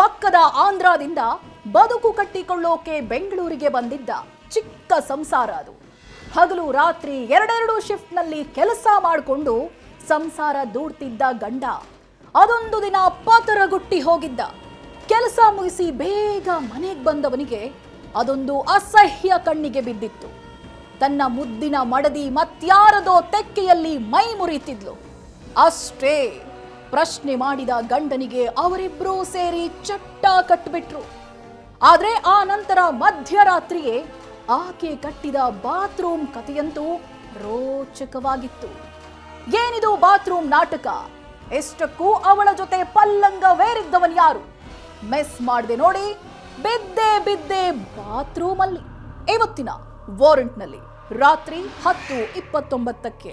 ಪಕ್ಕದ ಆಂಧ್ರದಿಂದ ಬದುಕು ಕಟ್ಟಿಕೊಳ್ಳೋಕೆ ಬೆಂಗಳೂರಿಗೆ ಬಂದಿದ್ದ ಚಿಕ್ಕ ಸಂಸಾರ ಅದು. ಹಗಲು ರಾತ್ರಿ ಎರಡೆರಡು ಶಿಫ್ಟ್ನಲ್ಲಿ ಕೆಲಸ ಮಾಡಿಕೊಂಡು ಸಂಸಾರ ದೂಡ್ತಿದ್ದ ಗಂಡ. ಅದೊಂದು ದಿನ ಪಾತರಗುಟ್ಟಿ ಹೋಗಿದ್ದ. ಕೆಲಸ ಮುಗಿಸಿ ಬೇಗ ಮನೆಗೆ ಬಂದವನಿಗೆ ಅದೊಂದು ಅಸಹ್ಯ ಕಣ್ಣಿಗೆ ಬಿದ್ದಿತ್ತು. ತನ್ನ ಮುದ್ದಿನ ಮಡದಿ ಮತ್ಯಾರದೋ ತೆಕ್ಕೆಯಲ್ಲಿ ಮೈ ಮುರಿತಿದ್ಲು. ಅಷ್ಟೇ. ಪ್ರಶ್ನೆ ಮಾಡಿದ ಗಂಡನಿಗೆ ಅವರಿಬ್ಬರೂ ಸೇರಿ ಚಟ್ಟ ಕಟ್ಟಿಬಿಟ್ರು ಆದರೆ ಆ ನಂತರ ಮಧ್ಯರಾತ್ರಿಯೇ ಆಕೆ ಕಟ್ಟಿದ ಬಾತ್ರೂಮ್ ಕಥೆಯಂತೂ ರೋಚಕವಾಗಿತ್ತು. ಏನಿದು ಬಾತ್ರೂಮ್ ನಾಟಕ? ಎಷ್ಟಕ್ಕೂ ಅವಳ ಜೊತೆ ಪಲ್ಲಂಗ ವೇರಿದ್ದವನ್ ಯಾರು? ಮೆಸ್ ಮಾಡಿದೆ ನೋಡಿ, ಬಿದ್ದೆ ಬಿದ್ದೆ ಬಾತ್ರೂಮ್ ಅಲ್ಲಿ ಇವತ್ತಿನ ವಾರಂಟ್ನಲ್ಲಿ ರಾತ್ರಿ ಹತ್ತು ಇಪ್ಪತ್ತೊಂಬತ್ತಕ್ಕೆ.